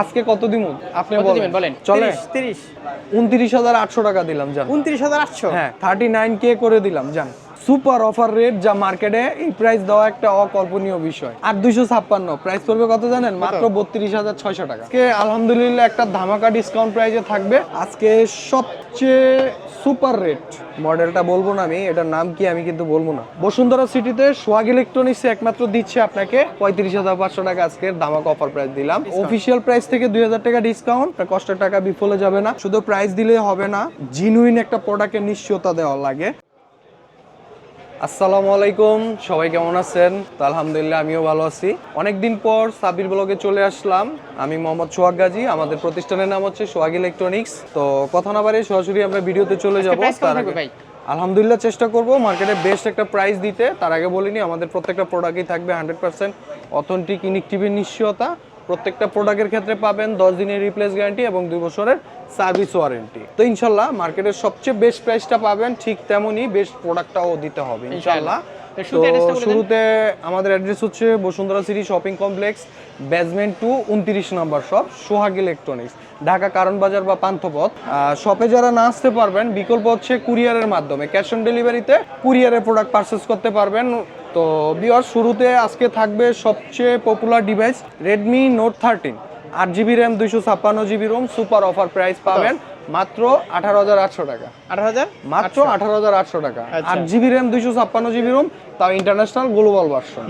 আজকে কত দিব আপনি কত বলেন। বলেন। চলে তিরিশ উনত্রিশ হাজার আটশো টাকা দিলাম জান। উনত্রিশ হাজার আটশো? হ্যাঁ থার্টি নাইন কে করে দিলাম জান। সুপার অফার রেট যা মার্কেটে এই প্রাইস দেওয়া একটা অকল্পনীয় বিষয়। আর দুইশো ছাপ্পান্ন। প্রাইস পড়বে কত জানেন? মাত্র বত্রিশ হাজার ছয়শো টাকা। আজকে আলহামদুলিল্লাহ একটা ধামাকা ডিসকাউন্ট প্রাইসে থাকবে। আজকে সবচেয়ে সুপার রেট মডেলটা বলব না আমি এটার নাম কি আমি কিন্তু বলব না। বসুন্ধরা সিটিতে সোয়াগ ইলেকট্রনিক্স একমাত্র দিচ্ছে আপনাকে পঁয়ত্রিশ হাজার পাঁচশো টাকা আজকের ধামাকা অফার প্রাইস দিলাম। অফিসিয়াল প্রাইস থেকে দুই হাজার টাকা ডিসকাউন্ট কষ্টের টাকা বিফলে যাবে না। শুধু প্রাইস দিলে হবে না জিনুইন একটা প্রোডাক্টের নিশ্চয়তা দেওয়া লাগে। আসসালামু আলাইকুম সবাই কেমন আছেন? তো আলহামদুলিল্লাহ আমিও ভালো আছি। অনেকদিন পর সাবির ব্লগে চলে আসলাম। আমি মোহাম্মদ সোহাগ গাজী আমাদের প্রতিষ্ঠানের নাম হচ্ছে সোহাগ ইলেকট্রনিক্স। তো কথা না বাড়ি সরাসরি আমরা ভিডিওতে চলে যাব। তার আগে আলহামদুলিল্লাহ চেষ্টা করব মার্কেটে বেস্ট একটা প্রাইস দিতে। তার আগে বলিনি আমাদের প্রত্যেকটা প্রোডাক্টই থাকবে হান্ড্রেড পার্সেন্ট অথেন্টিক ইনিকটিভের নিশ্চয়তা। প্রত্যেকটা প্রোডাক্টের ক্ষেত্রে পাবেন দশ দিনের রিপ্লেস গ্যারান্টি এবং দুই বছরের সার্ভিস ওয়ারেন্টি তো ইনশাল্লাহ মার্কেটের সবচেয়ে বেস্ট প্রাইসটা পাবেন ঠিক তেমনই বেস্ট প্রোডাক্টটাও দিতে হবে ইনশাল্লাহ। তো শুরুতে আমাদের অ্যাড্রেস হচ্ছে Bashundhara city shopping complex basement two উনত্রিশ number shop Sohag electronics Dhaka কারণ বাজার বা পান্থপথ। শপে যারা না আসতে পারবেন বিকল্প হচ্ছে কুরিয়ারের মাধ্যমে। ক্যাশ অন ডেলিভারিতে কুরিয়ারে প্রোডাক্ট পারচেস করতে পারবেন। তো বিয়ার শুরুতে আজকে থাকবে সবচেয়ে popular device Redmi note thirteen আট জিবি র্যাম দুইশো ছাপ্পান্ন GB ROM super offer price পাবেন মাত্র আঠারো হাজার আটশো টাকা। আঠারো হাজার? মাত্র আঠারো হাজার আটশো টাকা। আচ্ছা। আট জিবি র্যাম দুইশো ছাপ্পান্ন জিবি রোম তাও ইন্টারন্যাশনাল গ্লোবাল ভার্সন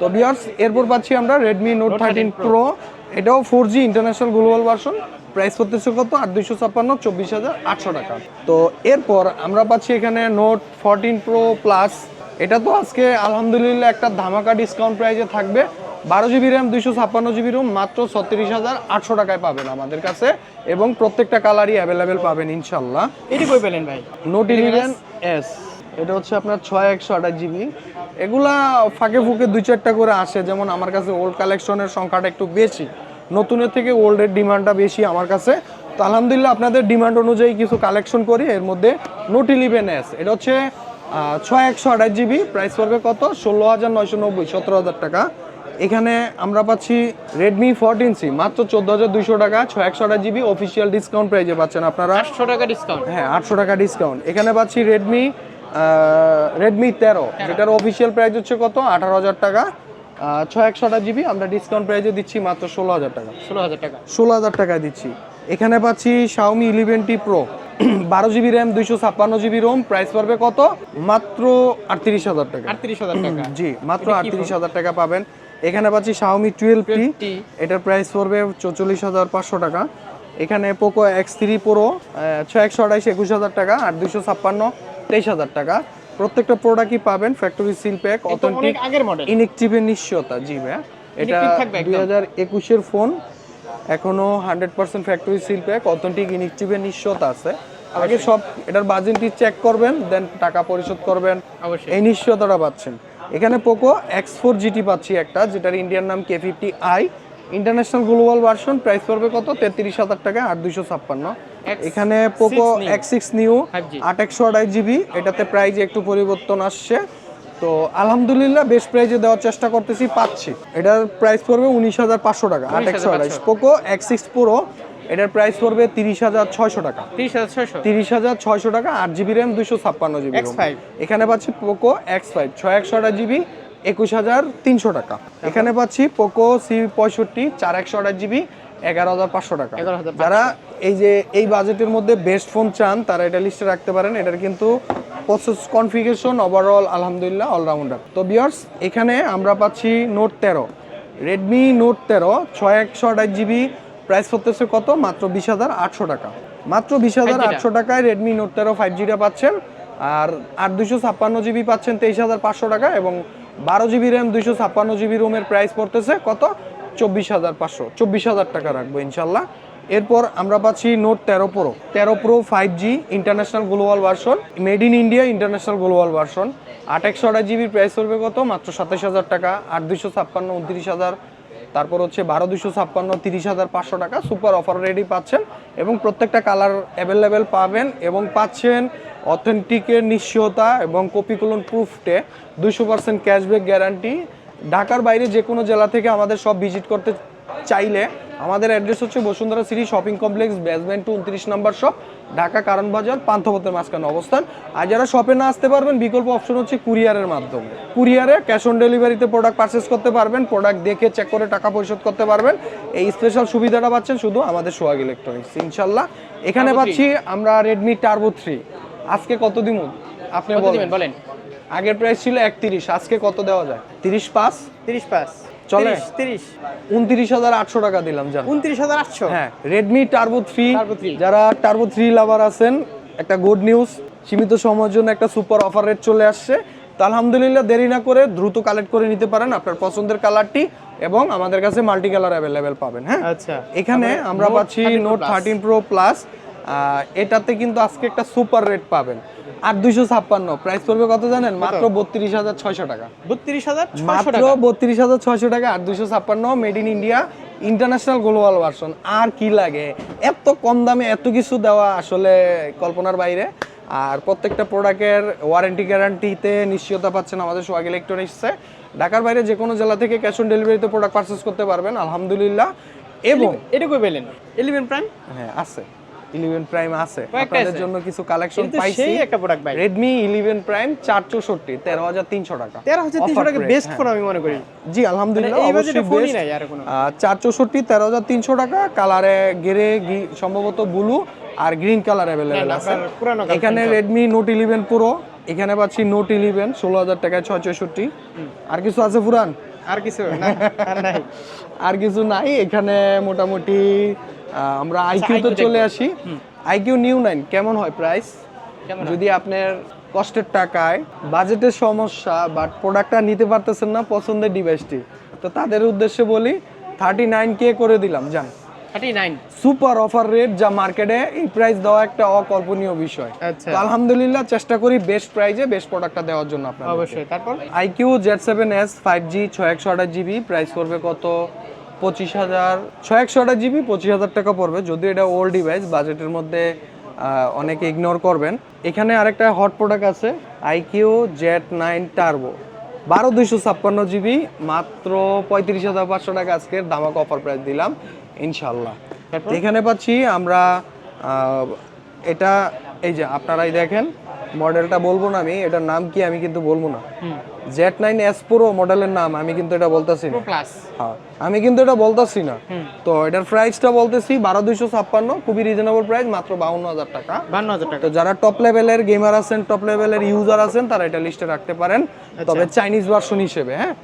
তো বিয়ার্স এরপর পাচ্ছি আমরা রেডমি নোট থার্টিন প্রো এটাও four G international global version price করতেছে কত? আট দুইশো ছাপ্পান্ন চব্বিশ হাজার আটশো টাকা। তো এরপর আমরা পাচ্ছি এখানে নোট ফোরটিন প্রো প্লাস এটা তো আজকে আলহামদুলিল্লাহ একটা ধামাকা ডিসকাউন্ট প্রাইসে থাকবে। বারো জিবি র্যাম দুইশো ছাপ্পান্ন জিবি রুম মাত্র ছত্রিশ হাজার আটশো টাকায় পাবেন আমাদের কাছে। এবং প্রত্যেকটা কালারই অ্যাভেলেবেল পাবেন ইনশাল্লাহ এটি কই পেলেন ভাই? নোট ইলেভেন এস এটা হচ্ছে আপনার ছয় একশো আঠাশ জিবি এগুলা ফাঁকে ফুঁকে দুই চারটা করে আসে। যেমন আমার কাছে ওল্ড কালেকশনের সংখ্যাটা একটু বেশি। নতুনের থেকে ওল্ডের ডিমান্ডটা বেশি আমার কাছে। তো আলহামদুলিল্লাহ আপনাদের ডিমান্ড অনুযায়ী কিছু কালেকশন করি। এর মধ্যে নোট ইলেভেন এস এটা হচ্ছে ছয় একশো আঠাশ জিবি প্রাইস পড়বে কত? ষোলো হাজার নয়শো নব্বই সতেরো হাজার টাকা। এখানে আমরা পাচ্ছি রেডমি ফোরটিন সি মাত্র চোদ্দ হাজার দুইশো টাকা ছয় একশো আঠাশ জিবি অফিসিয়াল ডিসকাউন্ট প্রাইজে পাচ্ছেন আপনারা। আটশো টাকা ডিসকাউন্ট হ্যাঁ আটশো টাকা ডিসকাউন্ট এখানে পাচ্ছি রেডমি রেডমি তেরো। যেটার অফিসিয়াল প্রাইস হচ্ছে কত? আঠারো হাজার টাকা। ছয় একশো আঠাশ জিবি আমরা ডিসকাউন্ট প্রাইজে দিচ্ছি মাত্র ষোলো হাজার টাকা। ষোলো হাজার টাকা। ষোলো হাজার টাকায় দিচ্ছি। এখানে পাচ্ছি শাওমি ইলেভেন টি প্রো বারো জিবি র্যাম দুইশো ছাপ্পান্ন জিবি রোম প্রাইস পড়বে কত? মাত্র আটত্রিশ হাজার টাকা। আটত্রিশ হাজার টাকা। জি মাত্র আটত্রিশ হাজার টাকা পাবেন। এখানে পাচ্ছি শাওমি টুয়েলভ টি এটার প্রাইস পড়বে চৌচল্লিশ হাজার পাঁচশো টাকা। এখানে পোকো এক্স থ্রি প্রো ছয় একশো আঠাইশ একুশ হাজার টাকা আর দুশো ছাপ্পান্ন তেইশ হাজার টাকা। প্রত্যেকটা প্রোডাক্টই পাবেন? ফ্যাক্টরি সিল প্যাক অথেন্টিক ইনেকটিভের নিশ্চয়তা জি ভাইয়া। এটা দুই হাজার একুশের ফোন এখনও hundred percent factory seal pack authentic ইনেকটিভের নিশ্চয়তা আছে। আগে সব এটার বাজেটটি চেক করবেন দেন টাকা পরিশোধ করবেন? এই নিশ্চয়তাটা পাচ্ছেন। এখানে পোকো এক্স ফোর জিটি পাচ্ছি একটা যেটার ইন্ডিয়ান নাম K fifty I international global version price পড়বে কত? তেত্রিশ হাজার টাকা আর দুইশো ছাপ্পান্ন এখানে পোকো এক্স সিক্স নিউ আট একশো আড়াই জিবি এটাতে প্রাইজে একটু পরিবর্তন আসছে। তো আলহামদুলিল্লাহ বেস্ট প্রাইজে দেওয়ার চেষ্টা করতেছি পাচ্ছি। এটার প্রাইস পড়বে উনিশ হাজার পাঁচশো টাকা আট একশো আড়াইশ। পোকো এক্স সিক্স প্রো এটার প্রাইস পড়বে তিরিশ হাজার ছয়শো টাকা। তিরিশ হাজার ছয়শো? টাকা আট জিবি র্যাম দুশো ছাপ্পান্ন জিবি X5 এখানে পাচ্ছি পোকো এক্স ফাইভ ছয় একশো আঠাশ জিবি একুশ হাজার তিনশো টাকা। এখানে পাচ্ছি পোকো সি পঁয়ষট্টি চার একশো আঠাশ জিবি এগারো হাজার পাঁচশো টাকা। যারা এই যে এই বাজেটের মধ্যে বেস্ট ফোন চান তারা এটা লিস্টে রাখতে পারেন। এটার কিন্তু প্রসেস কনফিগারেশন ওভারঅল আলহামদুলিল্লাহ অলরাউন্ডার তো বিয়ার্স এখানে আমরা পাচ্ছি নোট তেরো। রেডমি নোট তেরো ছয় একশো আঠাশ জিবি প্রাইস করতেছে কত? মাত্র বিশ হাজার আটশো টাকা। মাত্র বিশ হাজার আটশো টাকায় রেডমি নোট তেরো ফাইভ জিটা পাচ্ছেন। আর আট দুশো ছাপ্পান্ন জিবি পাচ্ছেন তেইশ হাজার পাঁচশো টাকা এবং বারো জিবি র্যাম দুইশো ছাপ্পান্ন জিবি রোমের প্রাইস পড়তেছে কত? চব্বিশ হাজার পাঁচশো। চব্বিশ হাজার টাকা রাখব ইনশাল্লাহ। এরপর আমরা পাচ্ছি নোট তেরো প্রো। তেরো pro five G international global version made in India international global version আট একশো আঠাশ জিবির প্রাইস পড়বে কত? মাত্র সাতাশ হাজার টাকা। আট দুশো ছাপ্পান্ন, উনত্রিশ হাজার। তারপর হচ্ছে বারো দুশো ছাপ্পান্ন, তিরিশ হাজার পাঁচশো টাকা। সুপার অফার রেডি পাচ্ছেন এবং প্রত্যেকটা কালার অ্যাভেলেবেল পাবেন এবং পাচ্ছেন অথেন্টিকের নিশ্চয়তা এবং কপিকুলন প্রুফটে দুশো পার্সেন্ট ক্যাশব্যাক গ্যারান্টি ঢাকার বাইরে যে কোনো জেলা থেকে আমাদের সব ভিজিট করতে চাইলে আমাদের অ্যাড্রেস হচ্ছে Bashundhara city shopping complex basement two উনত্রিশ নম্বর শপ ঢাকা কারণ বাজার পান্থপথের মাঝখানে অবস্থান। আর যারা শপে না আসতে পারবেন বিকল্প অপশন হচ্ছে কুরিয়ারের মাধ্যমে। কুরিয়ারে ক্যাশ অন ডেলিভারিতে প্রোডাক্ট পারচেস করতে পারবেন প্রোডাক্ট দেখে চেক করে টাকা পরিশোধ করতে পারবেন। এই স্পেশাল সুবিধাটা পাচ্ছেন শুধু আমাদের সোহাগ ইলেকট্রনিক্স ইনশাল্লাহ এখানে পাচ্ছি আমরা রেডমি টার্বো থ্রি আজকে কত দিব আপনি বলেন। বলেন। আগের প্রাইস ছিল একত্রিশ আজকে কত দেওয়া যায়? তিরিশ পাঁচ তিরিশ পাঁচ চলে? তিরিশ উনত্রিশ হাজার আটশো টাকা দিলাম জান। উনত্রিশ হাজার আটশো? হ্যাঁ রেডমি টার্বো থ্রি Turbo 3 যারা টার্বো থ্রি লাভার আছেন একটা গুড নিউজ সীমিত সময়ের জন্য একটা সুপার অফার রেট চলে আসছে। তো আলহামদুলিল্লাহ দেরি না করে দ্রুত কালেক্ট করে নিতে পারেন আপনার পছন্দের কালারটি এবং আমাদের কাছে মাল্টি কালার অ্যাভেলেবেল পাবেন হ্যাঁ? আচ্ছা। এখানে আমরা Note পাচ্ছি 13 Pro note Plus। Thirteen pro plus এটাতে কিন্তু আজকে একটা সুপার রেট পাবেন। আর দুইশো ছাপ্পান্ন প্রাইস পড়বে কত জানেন? মাত্র বত্রিশ হাজার ছয়শো টাকা। বত্রিশ হাজার মাত্র বত্রিশ হাজার ছয়শো টাকা আর দুইশো ছাপ্পান্ন made in India international global version আর কি লাগে? এত কম দামে এত কিছু দেওয়া আসলে কল্পনার বাইরে। আর প্রত্যেকটা প্রোডাক্টের ওয়ারেন্টি গ্যারান্টিতে নিশ্চয়তা পাচ্ছেন আমাদের সোয়াগ ইলেকট্রনিক্সে ঢাকার বাইরে যে কোনো জেলা থেকে ক্যাশ অন ডেলিভারিতে প্রোডাক্ট পারচেস করতে পারবেন আলহামদুলিল্লাহ। এবং এটা কই পেলেন ইলেভেন প্রাইম হ্যাঁ আছে। ইলেভেন প্রাইম আছে। আপনাদের জন্য কিছু কালেকশন পাইছি। সেই একটা প্রোডাক্ট ভাই। রেডমি ইলেভেন প্রাইম চার চৌষট্টি তেরো হাজার তিনশো টাকা। তেরো হাজার তিনশো Offer টাকা বেস্ট হ্যাঁ। ফোন আমি মনে করি। জি আলহামদুলিল্লাহ মানে এই বাজেটে ফোনই নাই আর কোনো। আহ, চার চৌষট্টি তেরো হাজার তিনশো টাকা কালারে গেরে সম্ভবত ব্লু আর গ্রিন কালার অ্যাভেলেবেল আছে। এখানে। রেডমি নোট ইলেভেন প্রো এখানে পাচ্ছি নোট ইলেভেন ষোলো হাজার টাকায় ছয় চৌষট্টি আর কিছু আছে পুরান আর কিছু আর নাই। আর কিছু নাই এখানে মোটামুটি আমরা আইকিউ তো চলে। আসি। আইকিউ নিউ নাইন কেমন হয় প্রাইস যদি আপনার কষ্টের টাকায় বাজেটের সমস্যা বাট প্রোডাক্টটা নিতে পারতেছেন না পছন্দের ডিভাইসটি তো তাদের উদ্দেশ্যে বলি থার্টি নাইন কে করে দিলাম নাইন সুপার অফার রেট যা মার্কেটে এই প্রাইস দেওয়া একটা অকল্পনীয় বিষয়। আচ্ছা। তো আলহামদুলিল্লাহ চেষ্টা করি বেস্ট প্রাইজে বেস্ট প্রোডাক্টটা দেওয়ার জন্য আপনার অবশ্যই তারপর? IQOO Z seven S five G ছয় একশো আঠাশ জিবি প্রাইস পড়বে কত? পঁচিশ হাজার ছয় একশো আঠাশ জিবি পঁচিশ হাজার টাকা পড়বে। যদিও এটা ওল্ড ডিভাইস বাজেটের মধ্যে অনেকে ইগনোর করবেন। এখানে আরেকটা হট প্রোডাক্ট আছে আইকিউ জেড নাইন টার্বো বারো দুইশো ছাপ্পান্ন জিবি মাত্র পঁয়ত্রিশ হাজার পাঁচশো টাকা আজকের দামাক অফার প্রাইস দিলাম। ইনশাল্লাহ এখানে পাচ্ছি আমরা এটা এই যে আপনারাই দেখেন মডেলটা বলব না আমি এটার নাম কি আমি কিন্তু বলব না। জেড নাইন এস প্রো মডেলের নাম আমি কিন্তু এটা বলতেছি না। হ্যাঁ আমি কিন্তু এটা বলতেছি না। তো এটার প্রাইসটা বলতেছি বারো দুইশো ছাপ্পান্ন খুবই রিজনেবল প্রাইস মাত্র বাউন্ন হাজার টাকা। বান্ন হাজার টাকা। তো যারা টপ লেভেলের গেমার আছেন টপ লেভেলের ইউজার আছেন তারা এটা লিস্টে রাখতে পারেন। আচ্ছা। তবে চাইনিজ ভার্সন হিসেবে হ্যাঁ?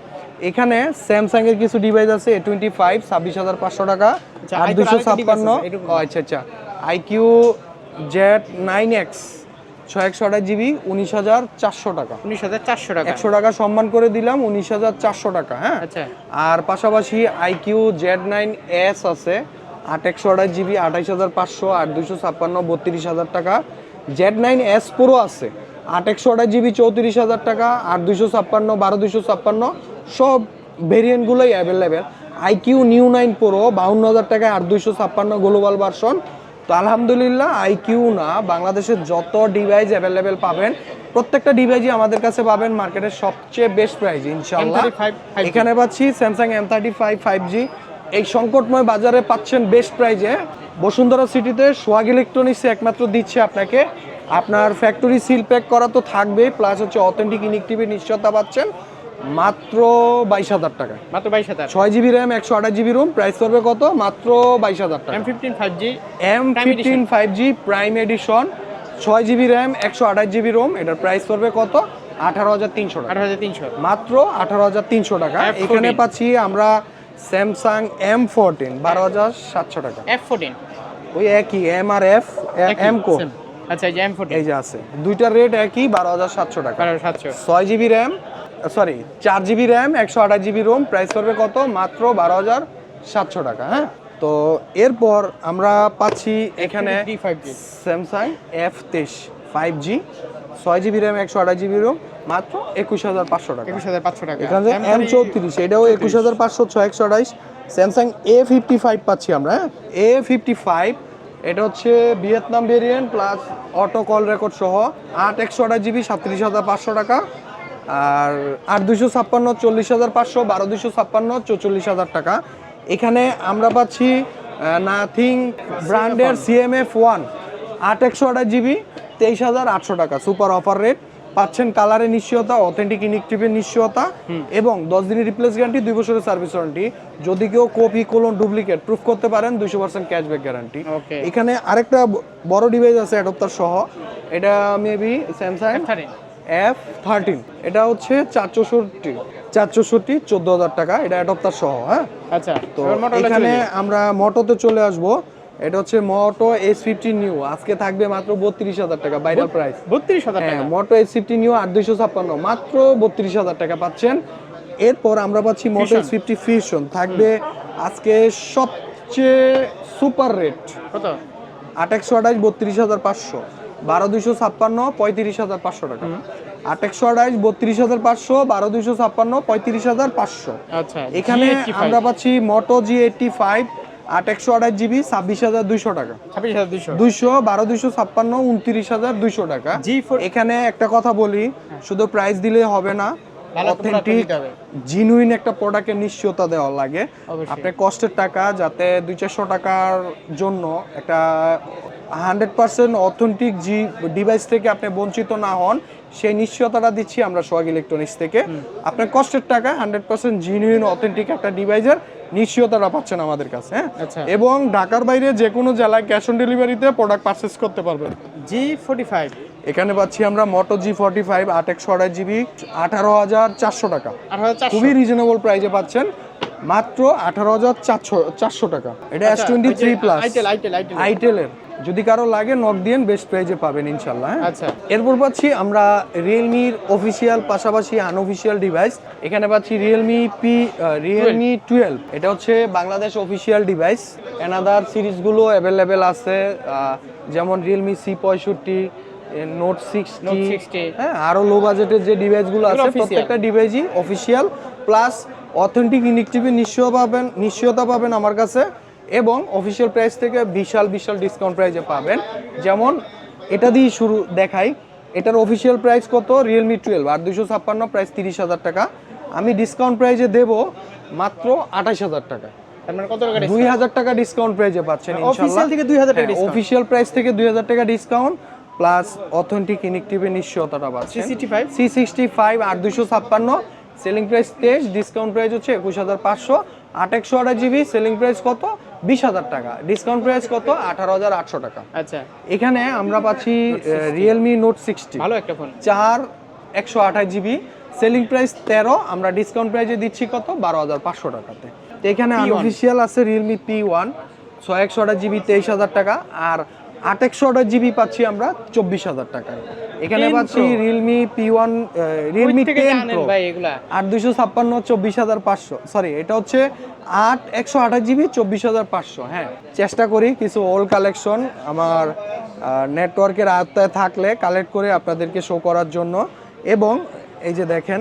এখানে স্যামসাং এর কিছু ডিভাইস আছে এ টোয়েন্টি ফাইভ ছাব্বিশ হাজার পাঁচশো টাকা আচ্ছা, আর দুশো ছাপ্পান্ন। আচ্ছা আচ্ছা। আইকিউ জেড নাইন এক্স ছয় একশো আঠাশ জিবি উনিশ হাজার চারশো টাকা। উনিশ হাজার চারশো টাকা। একশো টাকা সম্মান করে দিলাম উনিশ হাজার চারশো টাকা হ্যাঁ? আচ্ছা। আর পাশাপাশি আইকিউ জেড নাইন এস আছে আট একশো আঠাশ জিবি আঠাইশ হাজার পাঁচশো আট দুশো ছাপ্পান্ন বত্রিশ হাজার টাকা। জেড নাইন এস প্রো আছে আট একশো আঠাশ জিবি চৌত্রিশ হাজার টাকা আট দুশো ছাপ্পান্ন বারো দুশো ছাপ্পান্ন সব ভেরিয়েন্টগুলোই available iQOO Neo nine pro বাউন্ন হাজার টাকায় আট দুইশো ছাপ্পান্ন গ্লোবাল ভার্সন তো আলহামদুলিল্লাহ আইকিউ না বাংলাদেশের যত ডিভাইস অ্যাভেলেবেল পাবেন প্রত্যেকটা ডিভাইসই আমাদের কাছে পাবেন মার্কেটের সবচেয়ে বেস্ট প্রাইস ইনশাল্লাহ M35 5G এখানে পাচ্ছি Samsung M thirty five five G এই সংকটময় বাজারে পাচ্ছেন বেস্ট প্রাইজে বসুন্ধরা সিটিতে সোয়াগ ইলেকট্রনিক্স একমাত্র দিচ্ছে আপনাকে। আপনার ফ্যাক্টরি সিল প্যাক করা তো থাকবেই প্লাস হচ্ছে অথেন্টিক ইনেকটিভি নিশ্চয়তা পাচ্ছেন। মাত্র বাইশ হাজার টাকা। মাত্র বাইশ হাজার। ছয় জিবি র্যাম একশো আঠাশ জিবি রুম। প্রাইস পড়বে কত? মাত্র বাইশ হাজার টাকা। M fifteen five G M fifteen five G prime edition. ছয় জিবি র্যাম একশো আঠাশ জিবি রোম। এটার প্রাইস পড়বে কত? আঠারো হাজার তিনশো টাকা। আঠারো হাজার তিনশো। মাত্র আঠারো হাজার তিনশো টাকা। এখানে পাচ্ছি আমরা স্যামসাং এম ফোরটিন বারো হাজার সাতশো টাকা। এফ ফোরটিন ওই একই এম আর এফ এম কো আচ্ছা এই যে এম এই যে আছে। দুইটার রেট একই বারো হাজার সাতশো টাকা। বারো সাতশো। ছয় জিবি র্যাম সরি চার জিবি র্যাম একশো আঠাশ জিবি রোম প্রাইস পড়বে কত? মাত্র বারো হাজার সাতশো টাকা হ্যাঁ? তো এরপর আমরা পাচ্ছি এখানে স্যামসাং এফ তেইশ ফাইভ জি ছয় জিবি র্যাম একশো আঠাশ জিবি রোম মাত্র একুশ হাজার পাঁচশো টাকা। একুশ হাজার পাঁচশো টাকা। এখানে এম চৌত্রিশ এটাও একুশ হাজার পাঁচশো ছয় একশো আঠাইশ স্যামসাং এ ফিফটি ফাইভ পাচ্ছি আমরা হ্যাঁ? এ ফিফটি ফাইভ এটা হচ্ছে Vietnam variant plus auto call record সহ আট একশো আঠাশ জিবি সাতত্রিশ হাজার পাঁচশো টাকা। আর আট দুশো ছাপ্পান্ন চল্লিশ হাজার পাঁচশো বারো দুশো ছাপ্পান্ন চৌচল্লিশ হাজার টাকা। এখানে আমরা পাচ্ছি নাথিং ব্র্যান্ডের সিএমএফ ওয়ান আট একশো আঠাশ জিবি তেইশ হাজার আটশো টাকা সুপার অফার রেট পাচ্ছেন কালারের নিশ্চয়তা অথেন্টিক ইনেকটিভের নিশ্চয়তা এবং দশ দিনের রিপ্লেস গ্যারান্টি দুই বছরের সার্ভিস ওয়ারেন্টি যদি কেউ কপি কোলন ডুপ্লিকেট প্রুফ করতে পারেন দুইশো পার্সেন্ট ক্যাশব্যাক গ্যারান্টি. এখানে আরেকটা বড় ডিভাইস আছে অ্যাডপ্টার সহ। এটা মেবি স্যামসাং এফ থার্টিন এটা হচ্ছে চার চৌষট্টি চার চৌষট্টি চোদ্দ হাজার টাকা। এটা অ্যাডপ্টার সহ হ্যাঁ? আচ্ছা তো এখানে আমরা মোটোতে চলে আসব। এটা হচ্ছে মোটো এস ফিফটি নিউ আজকে থাকবে মাত্র বত্রিশ হাজার টাকা বাইরাল প্রাইস বত্রিশ হাজার হ্যাঁ টাকা। মোটো এস ফিফটি নিউ আট দুইশো ছাপ্পান্ন মাত্র বত্রিশ হাজার টাকা পাচ্ছেন। এরপর আমরা পাচ্ছি মোটো। এস ফিফটি ফিউশন থাকবে আজকে সবচেয়ে সুপার রেট কত? আট একশো আঠাশ বত্রিশ হাজার পাঁচশো বারো দুইশো ছাপ্পান্ন পঁয়ত্রিশ হাজার পাঁচশো টাকা। আট একশো আঠাশ বত্রিশ হাজার পাঁচশো বারো দুইশো ছাপ্পান্ন পঁয়ত্রিশ হাজার পাঁচশো। আচ্ছা এখানে আমরা পাচ্ছি মোটো জি এইটটি ফাইভ আট একশো আঠাশ জিবি ছাব্বিশ হাজার দুইশো টাকা। ছাব্বিশ হাজার দুইশো। দুইশো বারো দুইশো ছাপ্পান্ন উনত্রিশ হাজার দুইশো টাকা। G4 এখানে একটা কথা বলি শুধু প্রাইস দিলে হবে না অথেন্টিক জিনুইন একটা প্রোডাক্টের নিশ্চয়তা দেওয়া লাগে। আপনার কষ্টের টাকা যাতে দুই চারশো টাকার জন্য একটা হান্ড্রেড পার্সেন্ট অথেন্টিক জি ডিভাইস থেকে আপনি বঞ্চিত না হন সেই নিশ্চয়তাটা দিচ্ছি আমরা সোয়াগ ইলেকট্রনিক্স থেকে। আপনার কষ্টের টাকা হান্ড্রেড পার্সেন্ট জিনুইন অথেন্টিক একটা ডিভাইসের নিশ্চয়তাটা পাচ্ছেন আমাদের কাছে হ্যাঁ? আচ্ছা। এবং ঢাকার বাইরে যে কোনো জেলায় ক্যাশ অন ডেলিভারিতে প্রোডাক্ট পারচেস করতে পারবেন। জি ফোর্টি ফাইভ এখানে পাচ্ছি আমরা মোটো জি ফোর্টি ফাইভ আট একশো আড়াই জিবি আঠারো হাজার চারশো টাকা। খুবই রিজনেবল প্রাইসে পাচ্ছেন। মাত্র আঠারো হাজার চারশো চারশো টাকা। এটা S twenty three plus itel itel itel আইটেলের যদি কারও লাগে নক দিয়েন বেস্ট প্রাইজে পাবেন ইনশাল্লাহ হ্যাঁ? আচ্ছা। এরপর পাচ্ছি আমরা রিয়েলমির অফিসিয়াল পাশাপাশি আনঅফিসিয়াল ডিভাইস এখানে পাচ্ছি রিয়েলমি পি রিয়েলমি টুয়েলভ এটা হচ্ছে বাংলাদেশ অফিসিয়াল ডিভাইস অ্যানাদার সিরিজগুলো অ্যাভেলেবেল আছে যেমন রিয়েলমি সি পঁয়ষট্টি নোট সিক্সটি Note 60 হ্যাঁ আরও লো বাজেটের যে ডিভাইসগুলো আছে। প্রত্যেকটা ডিভাইসই অফিসিয়াল প্লাস অথেন্টিক ইনেকটিভি নিশ্চয় পাবেন নিশ্চয়তা পাবেন আমার কাছে। এবং অফিসিয়াল প্রাইস থেকে বিশাল বিশাল ডিসকাউন্ট প্রাইসে পাবেন। যেমন এটা দিয়ে শুরু দেখাই। এটার অফিসিয়াল প্রাইস কত? রিয়েলমি টুয়েলভ আর দুশো ছাপ্পান্ন প্রাইস তিরিশ হাজার টাকা। আমি ডিসকাউন্ট প্রাইসে দেব মাত্র আঠাশ হাজার টাকা। মানে দুই হাজার টাকা ডিসকাউন্ট প্রাইসে পাচ্ছেন অফিসিয়াল। প্রাইস থেকে দুই হাজার টাকা ডিসকাউন্ট প্লাস অথেন্টিক ইনিকটিভের নিশ্চয়তাটা পাচ্ছেন। সি সিক্সটি ফাইভ আর দুশো ছাপ্পান্ন। সেলিং প্রাইস তেইশ ডিসকাউন্ট প্রাইস হচ্ছে একুশ হাজার পাঁচশো। আট একশো আঠাশ জিবি সেলিং প্রাইস কত? বিশ হাজার টাকা। ডিসকাউন্ট প্রাইস কত? আঠারো হাজার আটশো টাকা। আচ্ছা। এখানে আমরা পাচ্ছি রিয়েলমি নোট সিক্সটি ভালো একটা ফোন চার একশো আঠাশ জিবি সেলিং প্রাইস তেরো আমরা ডিসকাউন্ট প্রাইসে দিচ্ছি কত? বারো হাজার পাঁচশো টাকাতে। এখানে আনঅফিসিয়াল আছে রিয়েলমি পি ওয়ান ছয় একশো আঠাশ জিবি তেইশ হাজার টাকা। আর আট একশো জিবি পাচ্ছি আমরা চব্বিশ হাজার টাকায়। এখানে পাচ্ছি Realme P one Realme ten pro আট দুইশো ছাপ্পান্ন চব্বিশ হাজার পাঁচশো। সরি এটা হচ্ছে আট একশো আঠাশ জিবি চব্বিশ হাজার পাঁচশো। হ্যাঁ চেষ্টা করি কিছু ওল্ড কালেকশন আমার নেটওয়ার্কের আয়ত্তায় থাকলে কালেক্ট করে আপনাদেরকে শো করার জন্য। এবং এই যে দেখেন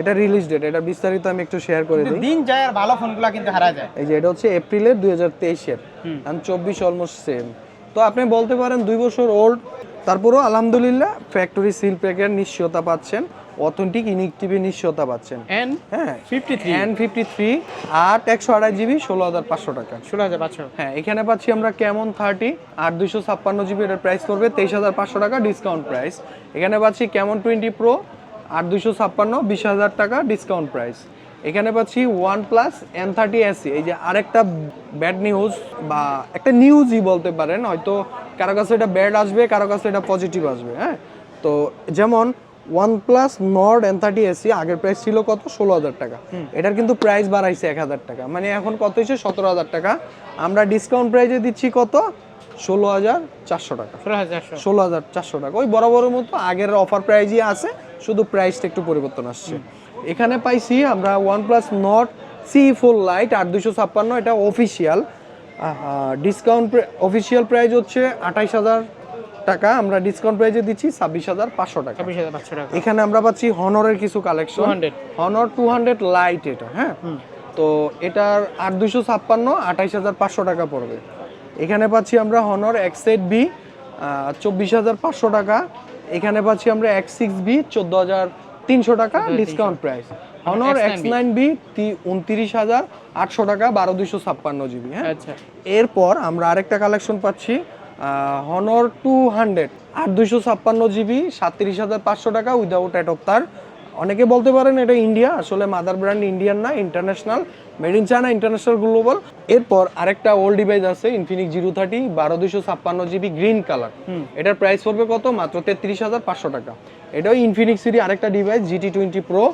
এটা রিলিজ ডেট এটা বিস্তারিত আমি একটু শেয়ার করে দিই। দিন যায় আর ভালো ফোনগুলা কিন্তু হারা যায়। এই যে এটা হচ্ছে এপ্রিলের দুই হাজার তেইশের। চব্বিশ অলমোস্ট সেম তো আপনি বলতে পারেন দুই বছর ওল্ড তারপরেও আলহামদুলিল্লাহ ফ্যাক্টরি সিল প্যাকের নিশ্চয়তা পাচ্ছেন অথেন্টিক ইনিকটিভি নিশ্চয়তা পাচ্ছেন। এন হ্যাঁ fifty three N fifty three আট একশো আড়াই জিবি ষোলো হাজার পাঁচশো টাকা। ষোলো হাজার পাঁচশো। হ্যাঁ এখানে পাচ্ছি আমরা কেমন থার্টি আট দুইশো ছাপ্পান্ন জিবি এটার প্রাইস পড়বে তেইশ হাজার পাঁচশো টাকা ডিসকাউন্ট প্রাইস এখানে পাচ্ছি কেমন টোয়েন্টি প্রো আট দুইশো ছাপ্পান্ন বিশ হাজার টাকা ডিসকাউন্ট প্রাইস এখানে পাচ্ছি OnePlus M thirty SE এই যে আরেকটা ব্যাড নিউজ বা একটা নিউজই বলতে পারেন হয়তো কারও কাছে এটা ব্যাড আসবে কারও কাছে এটা পজিটিভ আসবে হ্যাঁ? তো যেমন OnePlus Nord N thirty SE আগের প্রাইস ছিল কত? ষোলো হাজার টাকা। এটার কিন্তু প্রাইস বাড়াইছে এক হাজার টাকা। মানে এখন কত হয়েছে? সতেরো হাজার টাকা। আমরা ডিসকাউন্ট প্রাইসে দিচ্ছি কত? ষোলো হাজার চারশো টাকা। ষোলো হাজার চারশো। ষোলো হাজার চারশো টাকা। ওই বরাবরের মতো আগের অফার প্রাইজই আছে শুধু প্রাইসটা একটু পরিবর্তন আসছে। এখানে পাইছি আমরা OnePlus Nord C four lite আট দুশো ছাপ্পান্ন এটা অফিসিয়াল ডিসকাউন্ট অফিসিয়াল প্রাইস হচ্ছে আঠাইশ হাজার টাকা আমরা ডিসকাউন্ট প্রাইজে দিচ্ছি ছাব্বিশ হাজার পাঁচশো টাকা। এখানে আমরা পাচ্ছি হনরের কিছু collection 200 Honor two hundred lite এটা হ্যাঁ? তো এটার আট দুশো ছাপ্পান্ন আঠাইশ হাজার পাঁচশো টাকা পড়বে। এখানে পাচ্ছি আমরা হনর এক্সেট বি চব্বিশ হাজার পাঁচশো টাকা। এখানে পাচ্ছি আমরা এক্স সিক্স বি চোদ্দ হাজার তিনশো টাকা discount price Honor X nine B উনত্রিশ হাজার আটশো টাকা বারো দুইশো ছাপ্পান্ন জিবি হ্যাঁ? আচ্ছা। এরপর আমরা আরেকটা কালেকশন পাচ্ছি হনর টু হান্ড্রেড আট দুইশো ছাপ্পান্ন জিবি সাতত্রিশ হাজার পাঁচশো টাকা উইদাউট অ্যাডপ্টার অনেকে বলতে পারেন এটা ইন্ডিয়া আসলে মাদার ব্র্যান্ড ইন্ডিয়ান না international made in China international global. এরপর আরেকটা ওল্ড ডিভাইস আছে ইনফিনিক্স জিরো থার্টি বারো দুশো ছাপ্পান্ন জিবি গ্রিন কালার। এটার প্রাইস পড়বে কত? মাত্র তেত্রিশ হাজার পাঁচশো টাকা। এটাও ইনফিনিক্স সিরি আরেকটা ডিভাইস জিটি টোয়েন্টি প্রো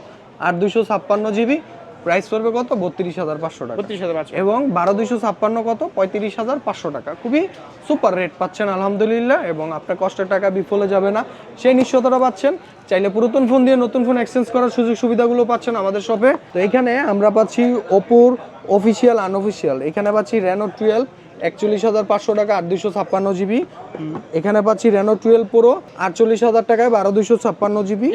আর দুশো ছাপ্পান্ন জিবি। প্রাইস পড়বে কত? বত্রিশ হাজার পাঁচশো টাকা। বত্রিশ হাজার এবং বারো দুইশো ছাপ্পান্ন কত? পঁয়ত্রিশ হাজার পাঁচশো টাকা। খুবই সুপার রেট পাচ্ছেন আলহামদুলিল্লাহ। এবং আপনার কষ্টের টাকা বিফলে যাবে না। সেই নিশ্চয়তাটা পাচ্ছেন। চাইলে পুরাতন ফোন দিয়ে নতুন ফোন এক্সচেঞ্জ করার সুযোগ সুবিধাগুলো পাচ্ছেন আমাদের শপে তো এখানে আমরা পাচ্ছি ওপোর অফিসিয়াল আনঅফিসিয়াল এখানে পাচ্ছি রেনো টুয়েলভ একচল্লিশ হাজার পাঁচশো টাকা আট দুশো ছাপ্পান্ন জিবি। এখানে পাচ্ছি রেনো টুয়েলভ প্রো আটচল্লিশ হাজার টাকায় বারো দুশো ছাপ্পান্ন GB.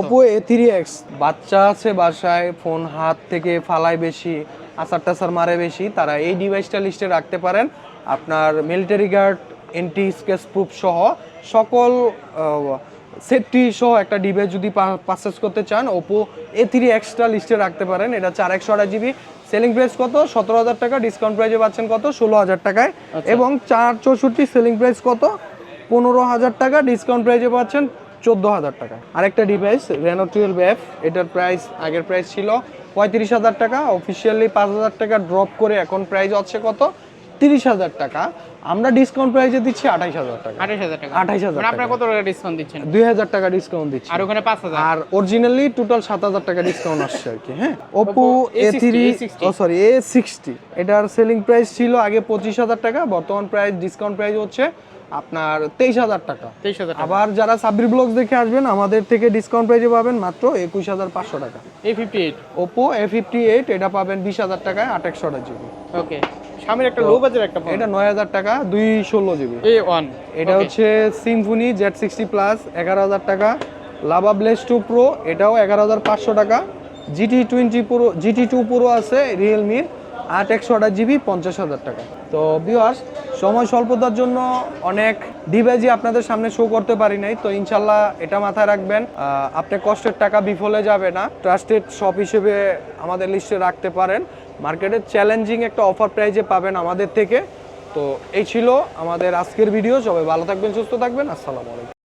Oppo A three X বাচ্চা আছে বাসায় ফোন হাত থেকে ফালায় বেশি আসার টাসার মারে বেশি তারা এই ডিভাইসটা লিস্টে রাখতে পারেন। আপনার military guard anti scratch proof সহ সকল সেফটি সহ একটা ডিভাইস যদি পারচেস করতে চান ওপো এ থ্রি এক্সট্রা লিস্টে রাখতে পারেন। এটা চার একশো আড়াই জিবি। সেলিং প্রাইস কত? সতেরো হাজার টাকা ডিসকাউন্ট প্রাইসে পাচ্ছেন কত? ষোলো হাজার টাকায়। এবং চার চৌষট্টি সেলিং প্রাইস কত? পনেরো হাজার টাকা ডিসকাউন্ট প্রাইসে পাচ্ছেন চোদ্দ হাজার টাকা। আরেকটা ডিভাইস রেনো টুয়েলভ এফ এটার প্রাইস আগের প্রাইস ছিল পঁয়ত্রিশ হাজার টাকা। অফিসিয়ালি পাঁচ হাজার টাকা ড্রপ করে এখন প্রাইস হচ্ছে কত? তিরিশ হাজার টাকা। আমরা ডিসকাউন্ট প্রাইসে দিচ্ছি আঠাইশ হাজার টাকা। আঠাশ হাজার টাকা। আঠাইশ হাজার মানে আপনারা কত টাকা ডিসকাউন্ট দিচ্ছেন? দুই হাজার টাকা ডিসকাউন্ট দিচ্ছি। আর ওখানে পাঁচ হাজার। আর অরিজিনালি টোটাল সাত হাজার টাকা ডিসকাউন্ট আসছে আর কি হ্যাঁ? Oppo A three oh sorry A sixty এটার সেলিং প্রাইস ছিল আগে পঁচিশ হাজার টাকা বর্তমান প্রাইস ডিসকাউন্ট প্রাইস হচ্ছে আপনার তেইশ হাজার টাকা। তেইশ হাজার টাকা। আবার যারা সাব্বির ব্লগস দেখে আসবেন আমাদের থেকে ডিসকাউন্ট প্রাইজে পাবেন মাত্র একুশ হাজার পাঁচশো টাকা। এই fifty eight Oppo A fifty eight এটা পাবেন বিশ হাজার টাকায় আট একশো জিবি। ওকে স্বামীর একটা লো বাজেট একটা ফোন এটা নয় হাজার টাকা দুই ষোলো জিবি। এ ওয়ান এটা হচ্ছে সিম্ফনি জেড সিক্সটি প্লাস এগারো হাজার টাকা। লাভা ব্লেস টু প্রো এটাও এগারো হাজার পাঁচশো টাকা। GT twenty pro GT two pro আছে রিয়েলমির আট একশো আঠাশ জিবি পঞ্চাশ হাজার টাকা। তো বিওয়ার্স সময় স্বল্পতার জন্য অনেক ডিভাইসই আপনাদের সামনে শো করতে পারি নাই। তো ইনশাল্লাহ এটা মাথায় রাখবেন। আহ, আপনার কষ্টের টাকা বিফলে যাবে না। ট্রাস্টেড শপ হিসেবে আমাদের লিস্টে রাখতে পারেন। মার্কেটে চ্যালেঞ্জিং একটা অফার প্রাইজে পাবেন আমাদের থেকে। তো এই ছিল আমাদের আজকের ভিডিও। সবাই ভালো থাকবেন, সুস্থ থাকবেন। আসসালামু আলাইকুম।